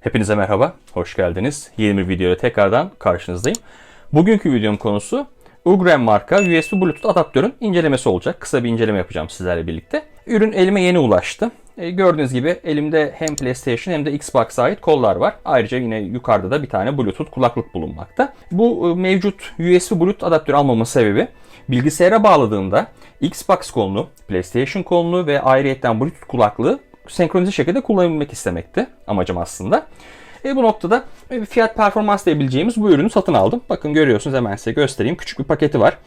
Hepinize merhaba, hoş geldiniz. Yeni bir videoya tekrardan karşınızdayım. Bugünkü videom konusu Ugrem marka USB Bluetooth adaptörün incelemesi olacak. Kısa bir inceleme yapacağım sizlerle birlikte. Ürün elime yeni ulaştı. E, gördüğünüz gibi elimde hem PlayStation hem de Xbox'a ait kollar var. Ayrıca yine yukarıda da bir tane Bluetooth kulaklık bulunmakta. Bu e, mevcut USB Bluetooth adaptörü almamın sebebi bilgisayara bağladığımda Xbox kolunu, PlayStation kolunu ve ayrıyetten Bluetooth kulaklığı senkronize şekilde kullanabilmek istemekti amacım aslında. E, bu noktada e, fiyat performans diyebileceğimiz bu ürünü satın aldım. Bakın görüyorsunuz hemen size göstereyim. Küçük bir paketi var.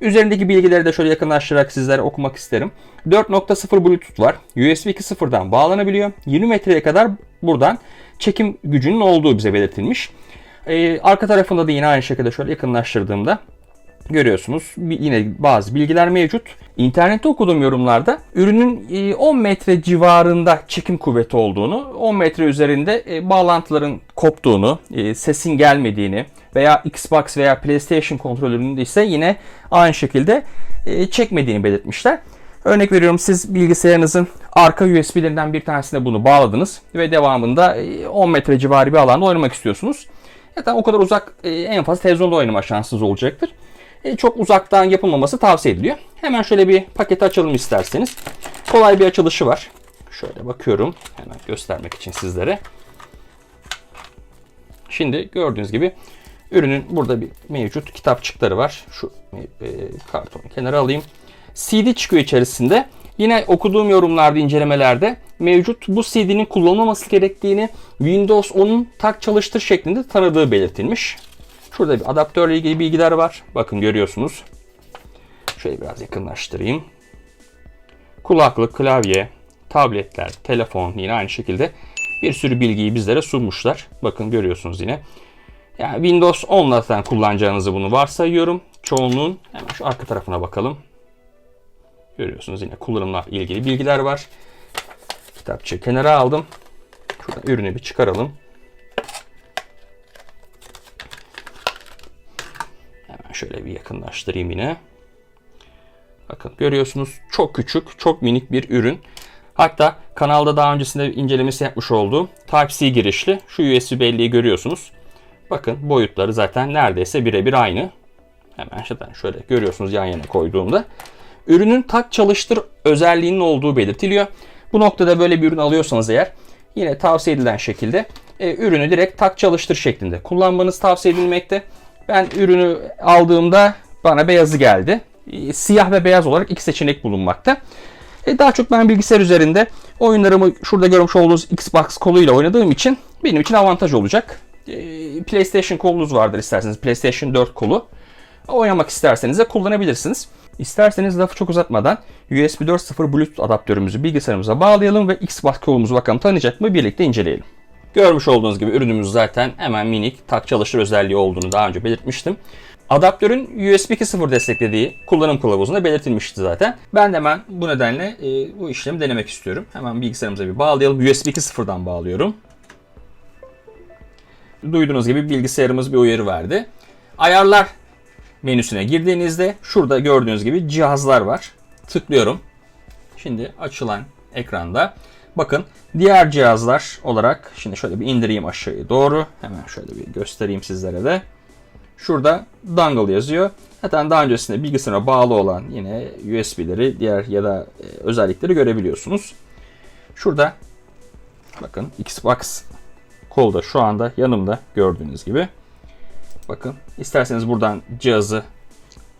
Üzerindeki bilgileri de şöyle yakınlaştırarak sizlere okumak isterim. 4.0 Bluetooth var. USB 2.0'dan bağlanabiliyor. 20 metreye kadar buradan çekim gücünün olduğu bize belirtilmiş. Ee, arka tarafında da yine aynı şekilde şöyle yakınlaştırdığımda görüyorsunuz. Yine bazı bilgiler mevcut. İnternette okuduğum yorumlarda ürünün 10 metre civarında çekim kuvveti olduğunu, 10 metre üzerinde e, bağlantıların koptuğunu, e, sesin gelmediğini veya Xbox veya PlayStation kontrolörünün ise yine aynı şekilde e, çekmediğini belirtmişler. Örnek veriyorum siz bilgisayarınızın arka USB'lerinden bir tanesine bunu bağladınız ve devamında 10 metre civarı bir alanda oynamak istiyorsunuz. Zaten o kadar uzak en fazla televizyonda oynama şansınız olacaktır. Çok uzaktan yapılmaması tavsiye ediliyor. Hemen şöyle bir paketi açalım isterseniz. Kolay bir açılışı var. Şöyle bakıyorum. Hemen göstermek için sizlere. Şimdi gördüğünüz gibi ürünün burada bir mevcut kitapçıkları var. Şu e, kartonu kenara alayım. CD çıkıyor içerisinde. Yine okuduğum yorumlarda, incelemelerde mevcut bu CD'nin kullanılmaması gerektiğini Windows 10'un tak çalıştır şeklinde tanıdığı belirtilmiş. Şurada bir adaptörle ilgili bilgiler var. Bakın görüyorsunuz. Şöyle biraz yakınlaştırayım. Kulaklık, klavye, tabletler, telefon yine aynı şekilde bir sürü bilgiyi bizlere sunmuşlar. Bakın görüyorsunuz yine. Yani Windows 10'la kullanacağınızı bunu varsayıyorum. Çoğunluğun hemen şu arka tarafına bakalım. Görüyorsunuz yine kullanımla ilgili bilgiler var. Kitapçı kenara aldım. Şuradan ürünü bir çıkaralım. Şöyle bir yakınlaştırayım yine. Bakın görüyorsunuz çok küçük, çok minik bir ürün. Hatta kanalda daha öncesinde incelemesi yapmış olduğum Type-C girişli şu USB belleği görüyorsunuz. Bakın boyutları zaten neredeyse birebir aynı. Hemen şuradan şöyle görüyorsunuz yan yana koyduğumda. Ürünün tak çalıştır özelliğinin olduğu belirtiliyor. Bu noktada böyle bir ürün alıyorsanız eğer yine tavsiye edilen şekilde e, ürünü direkt tak çalıştır şeklinde kullanmanız tavsiye edilmekte. Ben ürünü aldığımda bana beyazı geldi. E, siyah ve beyaz olarak iki seçenek bulunmakta. E, daha çok ben bilgisayar üzerinde oyunlarımı şurada görmüş olduğunuz Xbox koluyla oynadığım için benim için avantaj olacak. E, PlayStation kolunuz vardır isterseniz. PlayStation 4 kolu. Oynamak isterseniz de kullanabilirsiniz. İsterseniz lafı çok uzatmadan USB 4.0 Bluetooth adaptörümüzü bilgisayarımıza bağlayalım ve Xbox kolumuzu bakalım tanıyacak mı birlikte inceleyelim. Görmüş olduğunuz gibi ürünümüz zaten hemen minik tak çalışır özelliği olduğunu daha önce belirtmiştim. Adaptörün USB 2.0 desteklediği kullanım kılavuzunda belirtilmişti zaten. Ben de hemen bu nedenle e, bu işlemi denemek istiyorum. Hemen bilgisayarımıza bir bağlayalım. USB 2.0'dan bağlıyorum. Duyduğunuz gibi bilgisayarımız bir uyarı verdi. Ayarlar menüsüne girdiğinizde şurada gördüğünüz gibi cihazlar var. Tıklıyorum. Şimdi açılan ekranda bakın diğer cihazlar olarak şimdi şöyle bir indireyim aşağıya doğru. Hemen şöyle bir göstereyim sizlere de. Şurada dongle yazıyor. Zaten daha öncesinde bilgisayara bağlı olan yine USB'leri diğer ya da e, özellikleri görebiliyorsunuz. Şurada bakın Xbox kolda şu anda yanımda gördüğünüz gibi. Bakın isterseniz buradan cihazı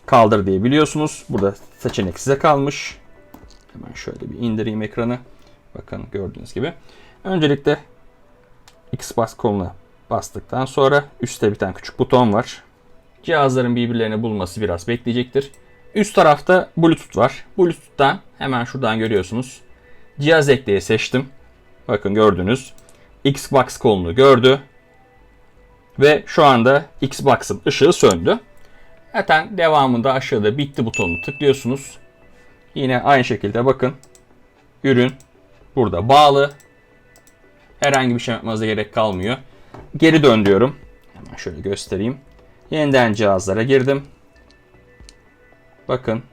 kaldır diyebiliyorsunuz. Burada seçenek size kalmış. Hemen şöyle bir indireyim ekranı. Bakın gördüğünüz gibi. Öncelikle Xbox koluna bastıktan sonra üstte bir tane küçük buton var. Cihazların birbirlerini bulması biraz bekleyecektir. Üst tarafta Bluetooth var. Bluetooth'tan hemen şuradan görüyorsunuz. Cihaz ekleye seçtim. Bakın gördünüz. Xbox kolunu gördü. Ve şu anda Xbox'ın ışığı söndü. Zaten devamında aşağıda bitti butonunu tıklıyorsunuz. Yine aynı şekilde bakın. Ürün burada bağlı. Herhangi bir şey yapmanıza gerek kalmıyor. Geri dön diyorum. Hemen şöyle göstereyim. Yeniden cihazlara girdim. Bakın.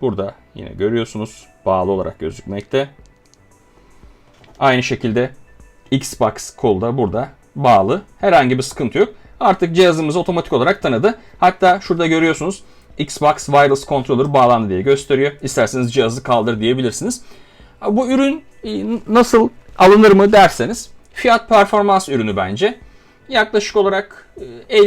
Burada yine görüyorsunuz. Bağlı olarak gözükmekte. Aynı şekilde Xbox kolu da burada bağlı. Herhangi bir sıkıntı yok. Artık cihazımız otomatik olarak tanıdı. Hatta şurada görüyorsunuz Xbox Wireless Controller bağlandı diye gösteriyor. İsterseniz cihazı kaldır diyebilirsiniz. Bu ürün e, nasıl alınır mı derseniz fiyat performans ürünü bence. Yaklaşık olarak e,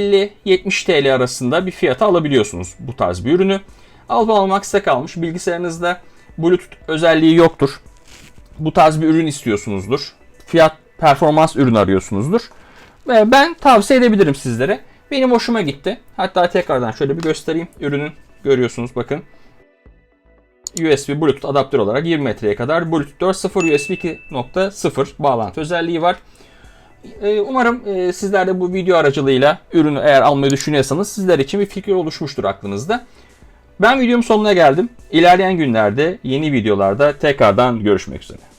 50-70 TL arasında bir fiyata alabiliyorsunuz bu tarz bir ürünü. Alıp almak size kalmış. Bilgisayarınızda Bluetooth özelliği yoktur. Bu tarz bir ürün istiyorsunuzdur. Fiyat performans ürün arıyorsunuzdur. Ve ben tavsiye edebilirim sizlere. Benim hoşuma gitti. Hatta tekrardan şöyle bir göstereyim. Ürünün görüyorsunuz bakın. USB Bluetooth adaptör olarak 20 metreye kadar Bluetooth 4.0 USB 2.0 bağlantı özelliği var. Ee, Umarım e, sizler de bu video aracılığıyla ürünü eğer almayı düşünüyorsanız sizler için bir fikir oluşmuştur aklınızda. Ben videomun sonuna geldim. İlerleyen günlerde yeni videolarda tekrardan görüşmek üzere.